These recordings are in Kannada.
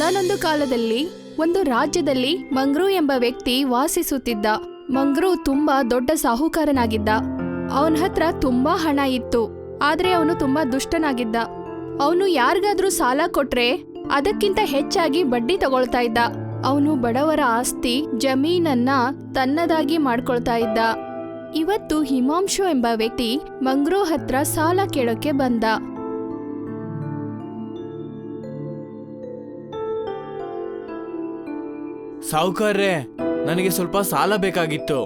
ಒಂದಾನೊಂದು ಕಾಲದಲ್ಲಿ ಒಂದು ರಾಜ್ಯದಲ್ಲಿ ಮಂಗ್ರು ಎಂಬ ವ್ಯಕ್ತಿ ವಾಸಿಸುತ್ತಿದ್ದ. ಮಂಗ್ರು ತುಂಬಾ ದೊಡ್ಡ ಸಾಹುಕಾರನಾಗಿದ್ದ. ಅವನ ಹತ್ರ ತುಂಬಾ ಹಣ ಇತ್ತು. ಆದ್ರೆ ಅವನು ತುಂಬಾ ದುಷ್ಟನಾಗಿದ್ದ. ಅವನು ಯಾರಿಗಾದ್ರೂ ಸಾಲ ಕೊಟ್ರೆ ಅದಕ್ಕಿಂತ ಹೆಚ್ಚಾಗಿ ಬಡ್ಡಿ ತಗೊಳ್ತಾ ಇದ್ದ. ಅವನು ಬಡವರ ಆಸ್ತಿ, ಜಮೀನನ್ನ ತನ್ನದಾಗಿ ಮಾಡ್ಕೊಳ್ತಾ ಇದ್ದ. ಇವತ್ತು ಹಿಮಾಂಶು ಎಂಬ ವ್ಯಕ್ತಿ ಮಂಗ್ರೋ ಹತ್ರ ಸಾಲ ಕೇಳೋಕೆ ಬಂದ. ಸಾವುಕಾರ್ರೆ, ನನಗೆ ಸ್ವಲ್ಪ ಸಾಲ ಬೇಕಾಗಿತ್ತು.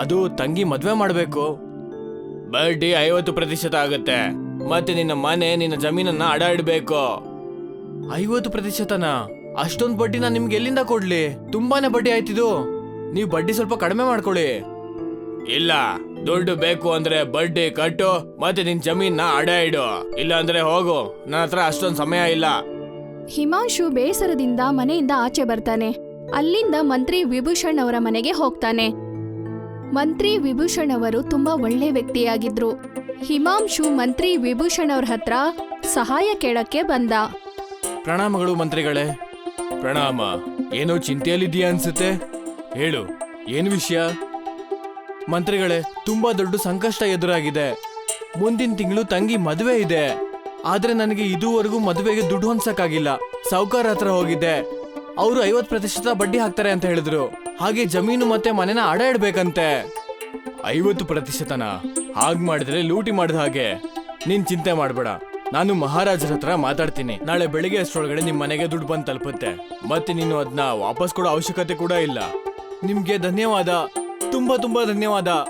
ಅದು ತಂಗಿ ಮದ್ವೆ ಮಾಡಬೇಕು. ಬಡ್ಡಿ ಐವತ್ತು ಪ್ರತಿಶತ ಆಗುತ್ತೆ. ಮತ್ತೆ ನಿನ್ನ ಮನೆ, ನಿನ್ನ ಜಮೀನನ್ನ ಅಡ ಇಡಬೇಕು ಐವತ್ತು ಪ್ರತಿಶತನ? ಅಷ್ಟೊಂದು ಬಡ್ಡಿ ನಾನು ನಿಮ್ಗೆ ಎಲ್ಲಿಂದ ಕೊಡ್ಲಿ? ತುಂಬಾನೇ ಬಡ್ಡಿ ಆಯ್ತಿದು. ನೀವು ಬಡ್ಡಿ ಸ್ವಲ್ಪ ಕಡಿಮೆ ಮಾಡ್ಕೊಳ್ಳಿ. ಇಲ್ಲ, ದುಡ್ಡು ಬೇಕು ಅಂದ್ರೆ ಬಡ್ಡಿ ಕಟ್ಟು, ಮತ್ತೆ ನಿನ್ ಜಮೀನ್ನ ಅಡ ಇಡು ಇಲ್ಲ ಅಂದ್ರೆ ಹೋಗು ನನ್ನ ಹತ್ರ ಅಷ್ಟೊಂದು ಸಮಯ ಇಲ್ಲ. ಹಿಮಾಂಶು ಬೇಸರದಿಂದ ಮನೆಯಿಂದ ಆಚೆ ಬರ್ತಾನೆ. ಅಲ್ಲಿಂದ ಮಂತ್ರಿ ವಿಭೂಷಣ್ ಅವರ ಮನೆಗೆ ಹೋಗ್ತಾನೆ. ಮಂತ್ರಿ ವಿಭೂಷಣ್ ಅವರು ತುಂಬಾ ಒಳ್ಳೆ ವ್ಯಕ್ತಿಯಾಗಿದ್ರು. ಹಿಮಾಂಶು ಮಂತ್ರಿ ವಿಭೂಷಣ್ ಅವ್ರ ಹತ್ರ ಸಹಾಯ ಕೇಳಕ್ಕೆ ಬಂದ. ಪ್ರಣಾಮಗಳು ಮಂತ್ರಿಗಳೇ. ಪ್ರಣಾಮ, ಏನೋ ಚಿಂತೆಯಲ್ಲಿದ್ಯಾ ಅನ್ಸುತ್ತೆ? ಹೇಳು, ಏನು ವಿಷಯ? ಮಂತ್ರಿಗಳೇ, ತುಂಬಾ ದೊಡ್ಡ ಸಂಕಷ್ಟ ಎದುರಾಗಿದೆ. ಮುಂದಿನ ತಿಂಗಳು ತಂಗಿ ಮದುವೆ ಇದೆ. ಆದ್ರೆ ನನಗೆ ಇದುವರೆಗೂ ಮದುವೆಗೆ ದುಡ್ಡು ಹೊಂದ್ಸಕ್ಕಾಗಿಲ್ಲ. ಸಾವುಕಾರ ಹತ್ರ ಹೋಗಿದ್ದೆ ಅವರು ಐವತ್ ಪ್ರತಿಶತ ಬಡ್ಡಿ ಹಾಕ್ತಾರೆ ಅಂತ ಹೇಳಿದ್ರು. ಹಾಗೆ ಜಮೀನು ಮತ್ತೆ ಮನೆನ ಅಡ ಇಡ್ಬೇಕಂತೆ. ಐವತ್ತು ಪ್ರತಿಶತನ ಹಾಗ್ ಮಾಡಿದ್ರೆ ಲೂಟಿ ಮಾಡಿದ ಹಾಗೆ. ನೀನ್ ಚಿಂತೆ ಮಾಡ್ಬೇಡ. ನಾನು ಮಹಾರಾಜರ ಹತ್ರ ಮಾತಾಡ್ತೀನಿ. ನಾಳೆ ಬೆಳಿಗ್ಗೆ ಅಷ್ಟರೊಳಗಡೆ ನಿಮ್ ಮನೆಗೆ ದುಡ್ಡು ಬಂದು ತಲುಪುತ್ತೆ. ಮತ್ತೆ ನೀನು ಅದನ್ನ ವಾಪಸ್ ಕೊಡೋ ಅವಶ್ಯಕತೆ ಕೂಡ ಇಲ್ಲ. ನಿಮ್ಗೆ ಧನ್ಯವಾದ. ತುಂಬಾ ತುಂಬಾ ಧನ್ಯವಾದ.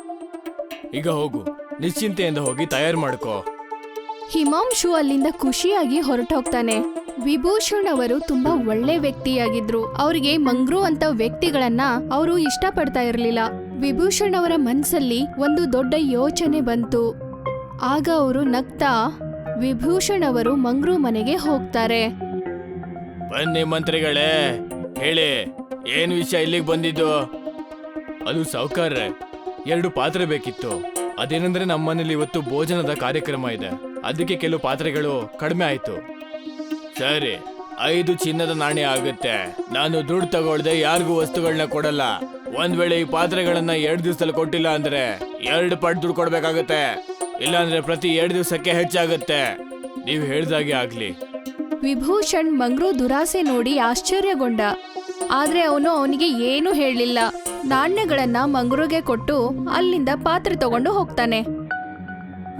ಈಗ ಹೋಗು. ನಿಶ್ಚಿಂತೆಯಿಂದ ಹೋಗಿ ತಯಾರು ಮಾಡ್ಕೋ. ಹಿಮಾಂಶು ಅಲ್ಲಿಂದ ಖುಷಿಯಾಗಿ ಹೊರಟೋಗ್ತಾನೆ. ವಿಭೂಷಣ್ ಅವರು ತುಂಬಾ ಒಳ್ಳೆ ವ್ಯಕ್ತಿಯಾಗಿದ್ರು. ಅವರಿಗೆ ಮಂಗ್ರು ಅಂತ ವ್ಯಕ್ತಿಗಳನ್ನ ಅವರು ಇಷ್ಟಪಡ್ತಾ ಇರಲಿಲ್ಲ. ವಿಭೂಷಣ್ ಅವರ ಮನಸ್ಸಲ್ಲಿ ಒಂದು ದೊಡ್ಡ ಯೋಚನೆ ಬಂತು. ಆಗ ಅವರು ನಗ್ತಾ, ವಿಭೂಷಣ್ ಅವರು ಮಂಗ್ರೂ ಮನೆಗೆ ಹೋಗ್ತಾರೆ. ಬನ್ನಿ ಮಂತ್ರಿಗಳೇ, ಹೇಳಿ, ಏನ್ ವಿಷಯ ಇಲ್ಲಿಗೆ ಬಂದಿದ್ದು? ಅದು ಸಾವುಕಾರ್ರೆ, ಎರಡು ಪಾತ್ರೆ ಬೇಕಿತ್ತು. ಅದೇನಂದ್ರೆ ನಮ್ಮನೇಲಿ ಇವತ್ತು ಭೋಜನದ ಕಾರ್ಯಕ್ರಮ ಇದೆ. ಅದಕ್ಕೆ ಕೆಲವು ಪಾತ್ರೆಗಳು ಕಡಿಮೆ ಆಯ್ತು. ಸರಿ, ಐದು ಚಿನ್ನದ ನಾಣ್ಯ ಆಗುತ್ತೆ. ನಾನು ದುಡ್ಡು ತಗೊಳ್ದೆ ಯಾರಿಗೂ ವಸ್ತುಗಳನ್ನ ಕೊಡಲ್ಲ. ಒಂದ್ ವೇಳೆ ಈ ಪಾತ್ರೆಗಳನ್ನ ಎರಡು ದಿವಸದಲ್ಲಿ ಕೊಟ್ಟಿಲ್ಲ ಅಂದ್ರೆ ಎರಡು ಪಟ್ಟು ದುಡ್ಡು ಕೊಡ್ಬೇಕಾಗತ್ತೆ. ಇಲ್ಲಾಂದ್ರೆ ಪ್ರತಿ ಎರಡು ದಿವಸಕ್ಕೆ ಹೆಚ್ಚಾಗುತ್ತೆ. ನೀವು ಹೇಳ್ದಾಗೆ ಆಗ್ಲಿ. ವಿಭೂಷಣ್ ಮಂಗ್ರೂ ದುರಾಸೆ ನೋಡಿ ಆಶ್ಚರ್ಯಗೊಂಡ. ಆದ್ರೆ ಅವನು ಅವನಿಗೆ ಏನೂ ಹೇಳಲಿಲ್ಲ. ನಾಣ್ಯಗಳನ್ನ ಮಂಗ್ರೂಗೆ ಕೊಟ್ಟು ಅಲ್ಲಿಂದ ಪಾತ್ರೆ ತಗೊಂಡು ಹೋಗ್ತಾನೆ.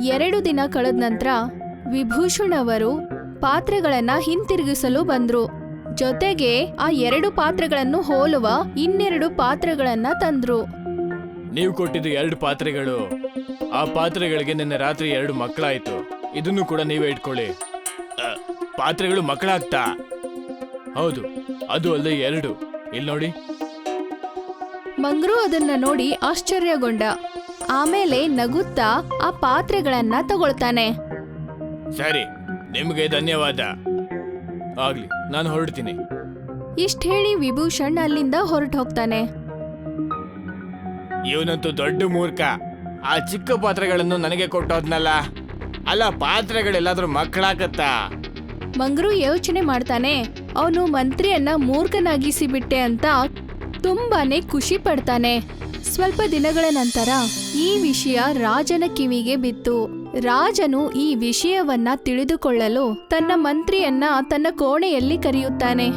ಎರಡು ದಿನ ಕಳೆದ ನಂತರ ವಿಭೂಷಣ್ ಅವರು ಪಾತ್ರೆಗಳನ್ನ ಹಿಂತಿರುಗಿಸಲು ಬಂದ್ರು. ಜೊತೆಗೆ ಆ ಎರಡು ಪಾತ್ರೆಗಳನ್ನು ಹೋಲುವ ಇನ್ನೆರಡು ಪಾತ್ರೆಗಳನ್ನ ತಂದ್ರು. ನೀವು ಕೊಟ್ಟಿದ್ದು ಎರಡು ಪಾತ್ರೆಗಳು. ಆ ಪಾತ್ರೆಗಳಿಗೆ ನಿನ್ನೆ ರಾತ್ರಿ ಎರಡು ಮಕ್ಕಳಾಯ್ತು. ಇದನ್ನು ಕೂಡ ನೀವೇ ಇಟ್ಕೊಳ್ಳಿ. ಅ, ಪಾತ್ರೆಗಳು ಮಕ್ಕಳಾಗ್ತಾ? ಹೌದು ಅದು ಅಲ್ಲದೆ ಎರಡು. ಇಲ್ಲಿ ನೋಡಿ. ಮಂಗ್ರು ಅದನ್ನ ನೋಡಿ ಆಶ್ಚರ್ಯಗೊಂಡ. ಆಮೇಲೆ ನಗುತ್ತಾ ಆ ಪಾತ್ರೆಗಳನ್ನ ತಗೊಳ್ತಾನೆ. ಸರಿ ನಿಮಗೆ ಧನ್ಯವಾದ. ಆಗ್ಲಿ ನಾನು ಹೊರಡ್ತೀನಿ. ಇಷ್ಟ ಹೇಳಿ ವಿಭೂಷಣ್ ಅಲ್ಲಿಂದ ಹೊರಟು ಹೋಗ್ತಾನೆ ಇವನಂತೂ ದೊಡ್ಡ ಮೂರ್ಖ. ಆ ಚಿಕ್ಕ ಪಾತ್ರೆಗಳನ್ನು ನನಗೆ ಕೊಟ್ಟೋದ್ನಲ್ಲ. ಅಲ್ಲ ಪಾತ್ರೆಗಳೆಲ್ಲಾದ್ರೂ ಮಕ್ಕಳಾಗತ್ತಾ? ಮಂಗರು ಯೋಚನೆ ಮಾಡ್ತಾನೆ ಅವನು ಮಂತ್ರಿಯನ್ನ ಮೂರ್ಖನಾಗಿಸಿ ಬಿಟ್ಟೆ ಅಂತ ತುಂಬಾನೇ ಖುಷಿ ಪಡ್ತಾನೆ. ಸ್ವಲ್ಪ ದಿನಗಳ ನಂತರ ಈ ವಿಷಯ ರಾಜನ ಕಿವಿಗೆ ಬಿತ್ತು. ರಾಜನು ಈ ವಿಷಯವನ್ನ ತಿಳಿದುಕೊಳ್ಳಲು ತನ್ನ ಮಂತ್ರಿಯನ್ನ ತನ್ನ ಕೋಣೆಯಲ್ಲಿ ಕರೆಯುತ್ತಾನೆ.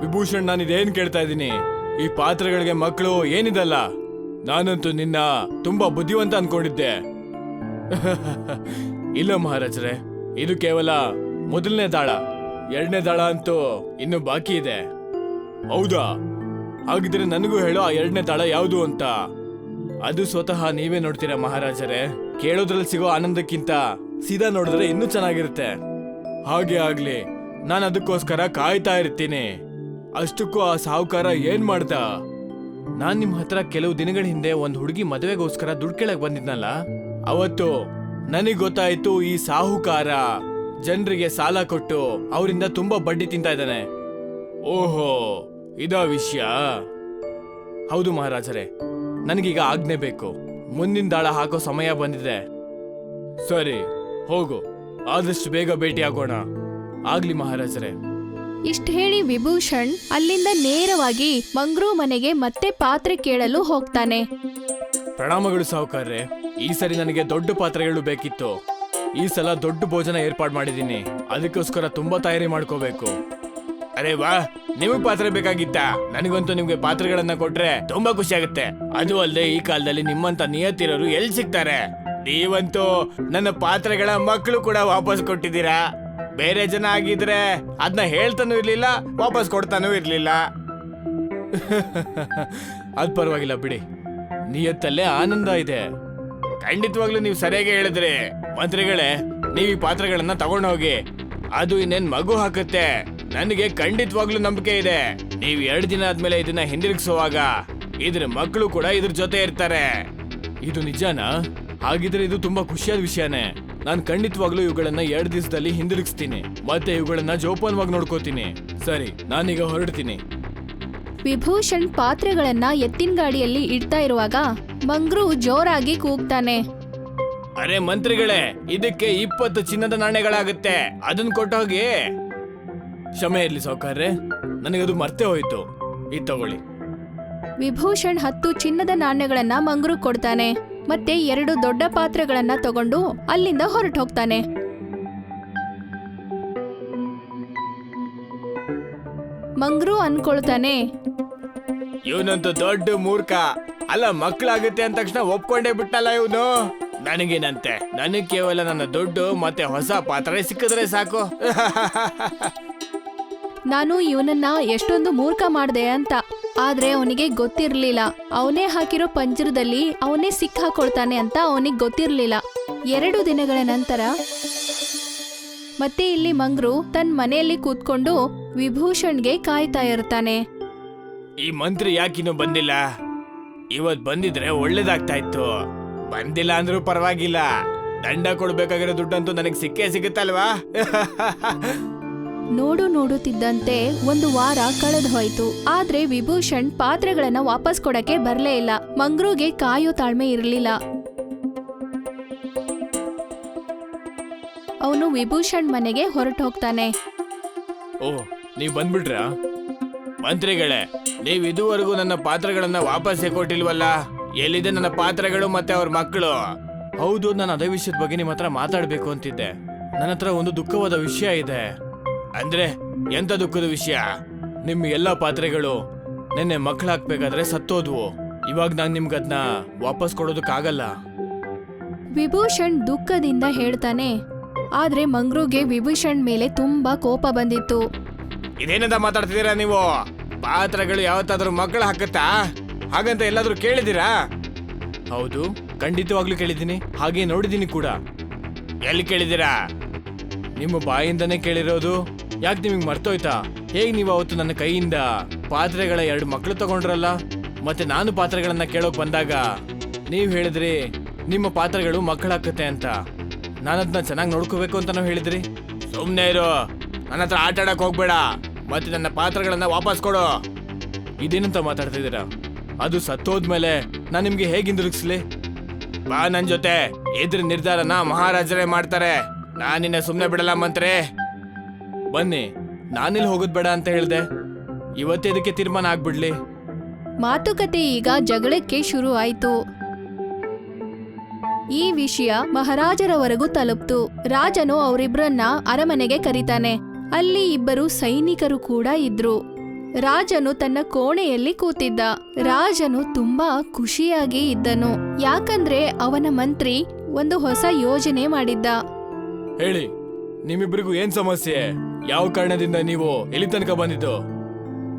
ವಿಭೂಷಣ್ ನಾನು ಇದೇನ್ ಕೇಳ್ತಾ ಇದ್ದೀನಿ? ಈ ಪಾತ್ರಗಳಿಗೆ ಮಕ್ಕಳು ಏನಿದಲ್ಲ? ನಾನಂತೂ ನಿನ್ನ ತುಂಬಾ ಬುದ್ಧಿವಂತ ಅನ್ಕೊಂಡಿದ್ದೆ. ಇಲ್ಲ ಮಹಾರಾಜರೇ, ಇದು ಕೇವಲ ಮೊದಲನೇ ದಾಳ ಎರಡನೇ ದಾಳ ಅಂತೂ ಇನ್ನು ಬಾಕಿ ಇದೆ. ಹೌದಾ? ಹಾಗಿದ್ರೆ ನನಗೂ ಹೇಳೋ ಆ ಎರಡನೇ ದಾಳ ಯಾವುದು ಅಂತ. ಅದು ಸ್ವತಃ ನೀವೇ ನೋಡ್ತೀರಾ ಮಹಾರಾಜರೇ? ಕೇಳೋದ್ರಲ್ಲಿ ಸಿಗೋ ಆನಂದಕ್ಕಿಂತ ಸೀದಾ ನೋಡಿದ್ರೆ ಇನ್ನೂ ಚೆನ್ನಾಗಿರುತ್ತೆ. ಹಾಗೆ ಆಗ್ಲಿ, ನಾನು ಅದಕ್ಕೋಸ್ಕರ ಕಾಯ್ತಾ ಇರ್ತೀನಿ. ಅಷ್ಟಕ್ಕೂ ಆ ಸಾಹುಕಾರ ಏನ್ ಮಾಡ್ದ? ನಾನ್ ನಿಮ್ ಹತ್ರ ಕೆಲವು ದಿನಗಳ ಹಿಂದೆ ಒಂದ್ ಹುಡುಗಿ ಮದುವೆಗೋಸ್ಕರ ದುಡ್ಡು ಕೇಳಕ್ ಬಂದಿದ್ನಲ್ಲ? ಅವತ್ತು ನನಗ್ ಗೊತ್ತಾಯ್ತು ಈ ಸಾಹುಕಾರ ಜನರಿಗೆ ಸಾಲ ಕೊಟ್ಟು ಅವರಿಂದ ತುಂಬಾ ಬಡ್ಡಿ ತಿಂತಾ ಇದ್ದಾನೆ. ಓಹೋ, ಇದಾ ವಿಷಯ. ಹೌದು ಮಹಾರಾಜರೇ ನನಗೀಗ ಆಜ್ಞೆ ಬೇಕು. ಮುಂದಿನ ದಾಳ ಹಾಕೋ ಸಮಯ ಬಂದಿದೆ. ಸರಿ ಹೋಗು. ಆದಷ್ಟು ಬೇಗ ಭೇಟಿಯಾಗೋಣ. ಆಗ್ಲಿ ಮಹಾರಾಜರೇ. ಇಷ್ಟ ಹೇಳಿ ವಿಭೂಷಣ್ ಅಲ್ಲಿಂದ ನೇರವಾಗಿ ಮಂಗ್ರೂ ಮನೆಗೆ ಮತ್ತೆ ಪಾತ್ರೆ ಕೇಳಲು ಹೋಗ್ತಾನೆ. ಪ್ರಣಾಮಗಳು ಸಾಹುಕಾರ್ರೆ ಈ ಸರಿ ನನಗೆ ದೊಡ್ಡ ಪಾತ್ರೆಗಳು ಬೇಕಿತ್ತು. ಈ ಸಲ ದೊಡ್ಡ ಭೋಜನ ಏರ್ಪಾಡು ಮಾಡಿದ್ದೀನಿ. ಅದಕ್ಕೋಸ್ಕರ ತುಂಬಾ ತಯಾರಿ ಮಾಡ್ಕೋಬೇಕು. ಅರೆ ವಾ ನಿಮಗ್ ಪಾತ್ರೆ ಬೇಕಾಗಿತ್ತ? ನನಗಂತೂ ನಿಮ್ಗೆ ಪಾತ್ರೆಗಳನ್ನ ಕೊಟ್ರೆ ತುಂಬಾ ಖುಷಿ ಆಗುತ್ತೆ. ಅದು ಅಲ್ಲದೆ ಈ ಕಾಲದಲ್ಲಿ ನಿಮ್ಮಂತ ನಿಯತ್ತಿರೋರು ಎಲ್ಲಿ ಸಿಗ್ತಾರೆ? ನೀವಂತೂ ನನ್ನ ಪಾತ್ರೆಗಳ ಮಕ್ಕಳು ಕೂಡ ವಾಪಸ್ ಕೊಟ್ಟಿದ್ದೀರಾ? ಬೇರೆ ಜನ ಆಗಿದ್ರೆ ಅದನ್ನ ಹೇಳ್ತಾನೂ ಇರ್ಲಿಲ್ಲ, ವಾಪಸ್ ಕೊಡ್ತಾನೂ ಇರ್ಲಿಲ್ಲ. ಅದ್ ಪರವಾಗಿಲ್ಲ ಬಿಡಿ. ನಿಯತ್ತಲ್ಲೇ ಆನಂದ ಇದೆ. ಖಂಡಿತವಾಗ್ಲೂ ನೀವು ಸರಿಯಾಗಿ ಹೇಳಿದ್ರಿ. ಮಂತ್ರಿಗಳೇ, ನೀವು ಈ ಪಾತ್ರೆಗಳನ್ನ ತಗೊಂಡೋಗಿ, ಅದು ಇನ್ನೇನ್ ಮಗು ಹಾಕುತ್ತೆ? ನನಗೆ ಖಂಡಿತವಾಗ್ಲೂ ನಂಬಿಕೆ ಇದೆ. ನೀವು ಎರಡು ದಿನ ಆದ್ಮೇಲೆ ಇದನ್ನ ಹಿಂದಿರುಗಿಸುವಾಗ ಇದ್ರ ಮಕ್ಕಳು ಕೂಡ ಇದ್ರ ಜೊತೆ ಇರ್ತಾರೆ. ಇದು ನಿಜಾನಾ? ಹಾಗಿದ್ರೆ ಇದು ತುಂಬಾ ಖುಷಿಯಾದ ವಿಷಯನೇ. ನಾನು ಖಂಡಿತವಾಗ್ಲೂ ಇವುಗಳನ್ನ ಎರಡು ದಿವಸದಲ್ಲಿ ಹಿಂದಿರುಗಿಸ್ತೀನಿ. ಮತ್ತೆ ಇವುಗಳನ್ನ ಜೋಪಾನವಾಗಿ ನೋಡ್ಕೋತೀನಿ. ಸರಿ ನಾನೀಗ ಹೊರಡ್ತೀನಿ. ವಿಭೂಷಣ್ ಪಾತ್ರೆಗಳನ್ನ ಎತ್ತಿನ ಗಾಡಿಯಲ್ಲಿ ಇಡ್ತಾ ಇರುವಾಗ ಮಂಗ್ರು ಜೋರಾಗಿ ಕೂಗ್ತಾನೆ. ಅರೆ ಮಂತ್ರಿಗಳೇ ಇದಕ್ಕೆ ಇಪ್ಪತ್ತು ಚಿನ್ನದ ನಾಣ್ಯಗಳಾಗುತ್ತೆ. ಅದನ್ನ ಕೊಟ್ಟೋಗಿ. ಕ್ಷಮೆ ಇರ್ಲಿ ಸಾವುಕಾರ್ರೆ. ನನಗದು ಮರ್ತೆ ಹೋಯ್ತು. ಇದು ತಗೊಳ್ಳಿ. ವಿಭೂಷಣ್ ಹತ್ತು ಚಿನ್ನದ ನಾಣ್ಯಗಳನ್ನ ಮಂಗ್ರು ಕೊಡ್ತಾನೆ. ಮತ್ತೆ ಎರಡು ದೊಡ್ಡ ಪಾತ್ರೆಗಳನ್ನ ತಗೊಂಡು ಅಲ್ಲಿಂದ ಹೊರಟು ಹೋಗ್ತಾನೆ ಮಂಗ್ರು ಅನ್ಕೊಳ್ತಾನೆ. ಇವನಂತೂ ದೊಡ್ಡ ಮೂರ್ಖ. ಅಲ್ಲ ಮಕ್ಕಳಾಗುತ್ತೆ ಅಂದ ತಕ್ಷಣ ಒಪ್ಕೊಂಡೇ ಬಿಟ್ಟಲ್ಲ ಇವನು? ನನಗೇನಂತೆ? ನನಗೆ ಕೇವಲ ನನ್ನ ದುಡ್ಡು ಮತ್ತೆ ಹೊಸ ಪಾತ್ರೆ ಸಿಕ್ಕಿದ್ರೆ ಸಾಕು. ನಾನು ಇವನನ್ನ ಎಷ್ಟೊಂದು ಮೂರ್ಖ ಮಾಡಿದೆ ಅಂತ. ಆದ್ರೆ ಅವನಿಗೆ ಗೊತ್ತಿರ್ಲಿಲ್ಲ. ಅವನೇ ಹಾಕಿರೋ ಪಂಜರದಲ್ಲಿ ಅವನೇ ಸಿಕ್ಕಾಕೊಳ್ತಾನೆ ಅಂತ ಅವನಿಗೆ ಗೊತ್ತಿರ್ಲಿಲ್ಲ. ಎರಡು ದಿನಗಳ ನಂತರ ಮತ್ತೆ ಇಲ್ಲಿ ಮಂಗ್ರು ತನ್ನ ಮನೆಯಲ್ಲಿ ಕೂತ್ಕೊಂಡು ವಿಭೂಷಣ್ಗೆ ಕಾಯ್ತಾ ಇರ್ತಾನೆ. ಈ ಮಂತ್ರಿ ಯಾಕಿನ್ನು ಬಂದಿಲ್ಲ? ಇವತ್ ಬಂದಿದ್ರೆ ಒಳ್ಳೇದಾಗ್ತಾ ಇತ್ತು. ಬಂದಿಲ್ಲ ಅಂದ್ರೂ ಪರವಾಗಿಲ್ಲ. ದಂಡ ಕೊಡ್ಬೇಕಾಗಿರೋ ದುಡ್ಡಂತೂ ನನಗೆ ಸಿಕ್ಕೇ ಸಿಗುತ್ತಲ್ವಾ? ನೋಡು ನೋಡುತ್ತಿದ್ದಂತೆ ಒಂದು ವಾರ ಕಳೆದು ಹೋಯ್ತು. ಆದ್ರೆ ವಿಭೂಷಣ್ ಪಾತ್ರೆಗಳನ್ನ ವಾಪಸ್ ಕೊಡಕ್ಕೆ ಬರ್ಲೇ ಇಲ್ಲ. ಮಂಗ್ರೂಗೆ ಕಾಯೋ ತಾಳ್ಮೆ ಇರಲಿಲ್ಲ. ಅವನು ವಿಭೂಷಣ್ ಮನೆಗೆ ಹೊರಟು ಹೋಗ್ತಾನೆ. ಓ ನೀವ್ ಬಂದ್ಬಿಟ್ರಾ? ಮಂತ್ರಿಗಳೇ ನೀವ್ ಇದುವರೆಗೂ ನನ್ನ ಪಾತ್ರಗಳನ್ನ ವಾಪಸ್ಸೇ ಕೊಟ್ಟಿಲ್ವಲ್ಲ? ಎಲ್ಲಿದೆ ನನ್ನ ಪಾತ್ರಗಳು ಮತ್ತೆ ಅವ್ರ ಮಕ್ಕಳು ಹೌದು ನಾನು ಅದೇ ವಿಷಯದ ಬಗ್ಗೆ ನಿಮ್ಮ ಹತ್ರ ಮಾತಾಡ್ಬೇಕು ಅಂತಿದ್ದೆ. ನನ್ನ ಹತ್ರ ಒಂದು ದುಃಖವಾದ ವಿಷಯ ಇದೆ. ಅಂದ್ರೆ ಎಂತ ದುಃಖದ ವಿಷಯ? ನಿಮ್ಮ ಎಲ್ಲ ಪಾತ್ರೆಗಳು ನಿನ್ನೆ ಮಕ್ಕಳು ಹಾಕ್ಬೇಕಾದ್ರೆ ಸತ್ತೋದ್ವು. ಇವಾಗ ನಾನು ನಿಮ್ಗೆ ಅದನ್ನ ವಾಪಸ್ ಕೊಡೋದಕ್ಕಾಗಲ್ಲ. ವಿಭೂಷಣ್ ದುಃಖದಿಂದ ಹೇಳ್ತಾನೆ ಆದ್ರೆ ಮಂಗ್ರೂಗೆ ವಿಭೂಷಣ್ ಮೇಲೆ ತುಂಬಾ ಕೋಪ ಬಂದಿತ್ತು. ಇದೇನಂತ ಮಾತಾಡ್ತಿದ್ದೀರಾ ನೀವು? ಪಾತ್ರಗಳು ಯಾವತ್ತಾದ್ರೂ ಮಕ್ಕಳು ಹಾಕುತ್ತಾ? ಹಾಗಂತ ಎಲ್ಲಾದ್ರೂ ಕೇಳಿದಿರಾ ಹೌದು ಖಂಡಿತವಾಗ್ಲೂ ಕೇಳಿದ್ದೀನಿ. ಹಾಗೆ ನೋಡಿದ್ದೀನಿ ಕೂಡ. ಎಲ್ಲಿ ಕೇಳಿದಿರಾ ನಿಮ್ಮ ಬಾಯಿಂದನೇ ಕೇಳಿರೋದು. ಯಾಕೆ ನಿಮಗೆ ಮರ್ತೋಯ್ತಾ? ಹೇಗೆ ನೀವು ಅವತ್ತು ನನ್ನ ಕೈಯಿಂದ ಪಾತ್ರೆಗಳ ಎರಡು ಮಕ್ಕಳು ತಗೊಂಡ್ರಲ್ಲ? ಮತ್ತೆ ನಾನು ಪಾತ್ರೆಗಳನ್ನ ಕೇಳೋಕೆ ಬಂದಾಗ ನೀವು ಹೇಳಿದ್ರಿ ನಿಮ್ಮ ಪಾತ್ರೆಗಳು ಮಕ್ಕಳಾಕತ್ತೆ ಅಂತ. ನಾನು ಅದನ್ನ ಚೆನ್ನಾಗಿ ನೋಡ್ಕೋಬೇಕು ಅಂತ ನಾವು ಹೇಳಿದ್ರಿ. ಸುಮ್ಮನೆ ಇರು. ನನ್ನ ಹತ್ರ ಆಟ ಆಡಕ್ಕೆ ಹೋಗ್ಬೇಡ. ಮತ್ತೆ ನನ್ನ ಪಾತ್ರಗಳನ್ನ ವಾಪಸ್ ಕೊಡು. ಇದೇನಂತ ಮಾತಾಡ್ತಿದ್ದೀರ? ಅದು ಸತ್ತೋದ್ಮೇಲೆ ನಾನು ನಿಮ್ಗೆ ಹೇಗೆ ಹಿಂದಿರುಗಿಸ್ಲಿ? ಬಾ ನನ್ನ ಜೊತೆ. ಇದ್ರ ನಿರ್ಧಾರನ ಮಹಾರಾಜರೇ ಮಾಡ್ತಾರೆ. ನಾನಿನ್ನ ಸುಮ್ಮನೆ ಬಿಡಲ್ಲ ಮಂತ್ರಿ. ಬನ್ನಿ ನಾನಿಲ್ಲಿ ಹೋಗೋದ್ ಬೇಡ ಅಂತ ಹೇಳ್ದೆ. ಇವತ್ತೇ ಇದಕ್ಕೆ ತೀರ್ಮಾನ ಆಗ್ಬಿಡ್ಲಿ. ಮಾತುಕತೆ ಈಗ ಜಗಳಕ್ಕೆ ಶುರು ಆಯಿತು. ಈ ವಿಷಯ ಮಹಾರಾಜರವರೆಗೂ ತಲುಪ್ತು. ರಾಜನು ಅವರಿಬ್ಬರನ್ನ ಅರಮನೆಗೆ ಕರೀತಾನೆ. ಅಲ್ಲಿ ಇಬ್ಬರು ಸೈನಿಕರು ಕೂಡ ಇದ್ರು. ರಾಜನು ತನ್ನ ಕೋಣೆಯಲ್ಲಿ ಕೂತಿದ್ದ. ರಾಜನು ತುಂಬಾ ಖುಷಿಯಾಗಿ ಇದ್ದನು. ಯಾಕಂದ್ರೆ ಅವನ ಮಂತ್ರಿ ಒಂದು ಹೊಸ ಯೋಜನೆ ಮಾಡಿದ್ದ. ಹೇಳಿ ನಿಮ್ಮಿಬ್ಬರಿಗೂ ಏನ್ ಸಮಸ್ಯೆ? ಯಾವ ಕಾರಣದಿಂದ ನೀವು ಎಲ್ಲಿ ತನಕ ಬಂದಿದ್ದು?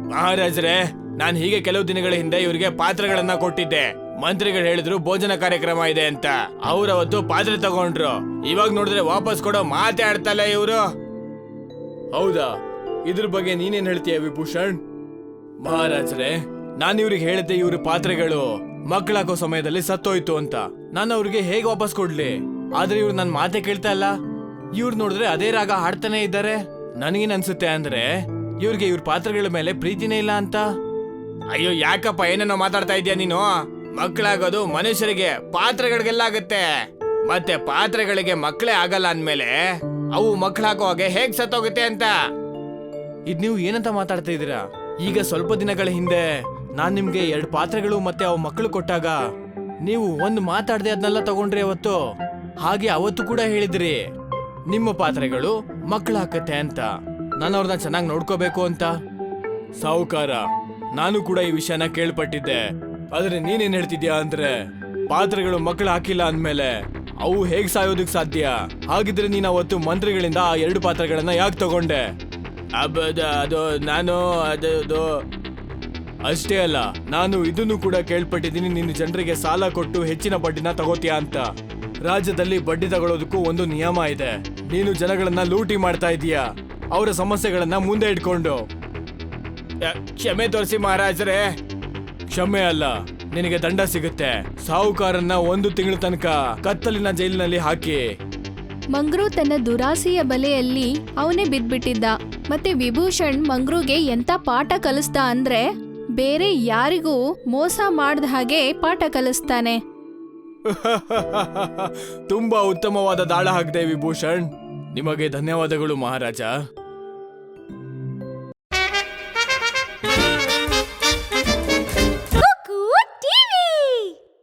ಮಹಾರಾಜರೇ, ನಾನು ಹೀಗೆ ಕೆಲವು ದಿನಗಳ ಹಿಂದೆ ಇವರಿಗೆ ಪಾತ್ರಗಳನ್ನ ಕೊಟ್ಟಿದ್ದೆ. ಮಂತ್ರಿಗಳು ಹೇಳಿದ್ರು ಭೋಜನ ಕಾರ್ಯಕ್ರಮ ಇದೆ ಅಂತ. ಅವರವತ್ತು ಪಾತ್ರೆ ತಗೊಂಡ್ರು. ಇವಾಗ ನೋಡಿದ್ರೆ ವಾಪಸ್ ಕೊಡೋ ಮಾತೇ ಆಡ್ತಲ್ಲ ಇವರು. ಹೌದಾ? ಇದ್ರ ಬಗ್ಗೆ ನೀನೇನ್ ಹೇಳ್ತೀಯ ವಿಭೂಷಣ್? ಮಹಾರಾಜರೇ, ನಾನು ಇವ್ರಿಗೆ ಹೇಳಿದ್ದೆ ಇವ್ರ ಪಾತ್ರೆಗಳು ಮಕ್ಕಳಾಗೋ ಸಮಯದಲ್ಲಿ ಸತ್ತೋಯ್ತು ಅಂತ. ನಾನು ಅವ್ರಿಗೆ ಹೇಗೆ ವಾಪಸ್ ಕೊಡ್ಲಿ? ಆದ್ರೆ ಇವ್ರು ನನ್ನ ಮಾತೆ ಕೇಳ್ತಾ ಇಲ್ಲ. ಇವ್ರು ನೋಡಿದ್ರೆ ಅದೇ ರಾಗ ಹಾಡ್ತಾನೆ ಇದ್ದಾರೆ. ನನಗೇನ್ ಅನ್ಸುತ್ತೆ ಅಂದ್ರೆ, ಇವ್ರಿಗೆ ಇವ್ರ ಪಾತ್ರಗಳ ಮೇಲೆ ಪ್ರೀತಿನೇ ಇಲ್ಲ ಅಂತ. ಅಯ್ಯೋ, ಯಾಕಪ್ಪ ಏನೇನೋ ಮಾತಾಡ್ತಾ ಇದೀಯ ನೀನು? ಮಕ್ಕಳಾಗೋದು ಮನುಷ್ಯರಿಗೆ ಪಾತ್ರಗಳಿಗೆಲ್ಲ ಆಗುತ್ತೆ. ಮತ್ತೆ ಪಾತ್ರಗಳಿಗೆ ಮಕ್ಕಳೇ ಆಗಲ್ಲ ಅಂದ್ಮೇಲೆ ಅವು ಮಕ್ಕಳಾಗೋ ಹಾಗೆ ಹೇಗ್ ಸತ್ತೋಗುತ್ತೆ ಅಂತ. ಇದ್ ನೀವು ಏನಂತ ಮಾತಾಡ್ತಾ ಇದ್ದೀರಾ? ಈಗ ಸ್ವಲ್ಪ ದಿನಗಳ ಹಿಂದೆ ನಾನ್ ನಿಮ್ಗೆ ಎರಡು ಪಾತ್ರಗಳು ಮತ್ತೆ ಅವು ಮಕ್ಕಳು ಕೊಟ್ಟಾಗ ನೀವು ಒಂದು ಮಾತಾಡದೆ ಅದನ್ನೆಲ್ಲ ತಗೊಂಡ್ರಿ ಅವತ್ತು. ಹಾಗೆ ಅವತ್ತು ಕೂಡ ಹೇಳಿದ್ರಿ. ನಿಮ್ಮ ಪಾತ್ರೆಗಳು ಮಕ್ಕಳಾಕತ್ತೆ ಅಂತ. ನಾನು ಅವ್ರನ್ನ ಚೆನ್ನಾಗಿ ನೋಡ್ಕೋಬೇಕು ಅಂತ. ಸಾಹುಕಾರ, ನಾನು ಕೂಡ ಈ ವಿಷಯನ ಕೇಳ್ಪಟ್ಟಿದ್ದೆ. ಆದ್ರೆ ನೀನೇನ್ ಹೇಳ್ತಿದ್ಯಾ ಅಂದ್ರೆ, ಪಾತ್ರೆಗಳು ಮಕ್ಕಳು ಹಾಕಿಲ್ಲ ಅಂದ್ಮೇಲೆ ಅವು ಹೇಗ್ ಸಾಯೋದಕ್ ಸಾಧ್ಯ? ಹಾಗಿದ್ರೆ ನೀನ್ ಅವತ್ತು ಮಂತ್ರಿಗಳಿಂದ ಆ ಎರಡು ಪಾತ್ರೆಗಳನ್ನ ಯಾಕೆ ತಗೊಂಡೆ? ಅದು ನಾನು ಅದು. ಅಷ್ಟೇ ಅಲ್ಲ, ನಾನು ಇದನ್ನು ಕೂಡ ಕೇಳ್ಪಟ್ಟಿದ್ದೀನಿ, ನಿನ್ನ ಜನರಿಗೆ ಸಾಲ ಕೊಟ್ಟು ಹೆಚ್ಚಿನ ಬಡ್ಡಿನ ತಗೋತೀಯ ಅಂತ. ರಾಜ್ಯದಲ್ಲಿ ಬಡ್ಡಿ ತಗೊಳ್ಳೋದಕ್ಕೂ ಒಂದು ನಿಯಮ ಇದೆ. ನೀನು ಜನಗಳನ್ನ ಲೂಟಿ ಮಾಡ್ತಾ ಇದೀಯ? ಅವರ ಸಮಸ್ಯೆಗಳನ್ನ ಮುಂದೆ ಇಟ್ಕೊಂಡು. ಕ್ಷಮೆ ತೋರಿಸಿ ಮಹಾರಾಜರೇ. ಕ್ಷಮೆ ಅಲ್ಲ, ನಿನಗೆ ದಂಡ ಸಿಗುತ್ತೆ. ಸಾಹುಕಾರನ್ನ ಒಂದು ತಿಂಗಳ ತನಕ ಕತ್ತಲಿನ ಜೈಲಿನಲ್ಲಿ ಹಾಕಿ. ಮಂಗ್ರು ತನ್ನ ದುರಾಸೆಯ ಬಲೆಯಲ್ಲಿ ಅವನೇ ಬಿದ್ಬಿಟ್ಟಿದ್ದ. ಮತ್ತೆ ವಿಭೂಷಣ್ ಮಂಗ್ರೂಗೆ ಎಂತ ಪಾಠ ಕಲಿಸ್ತಾ ಅಂದ್ರೆ ಬೇರೆ ಯಾರಿಗೂ ಮೋಸ ಮಾಡ್ದ ಹಾಗೆ ಪಾಠ ಕಲಿಸ್ತಾನೆ. ತುಂಬಾ ಉತ್ತಮವಾದ ದಾಳ ಹಾಕಿದೆ ವಿಭೂಷಣ್ ನಿಮಗೆ ಧನ್ಯವಾದಗಳು ಮಹಾರಾಜ.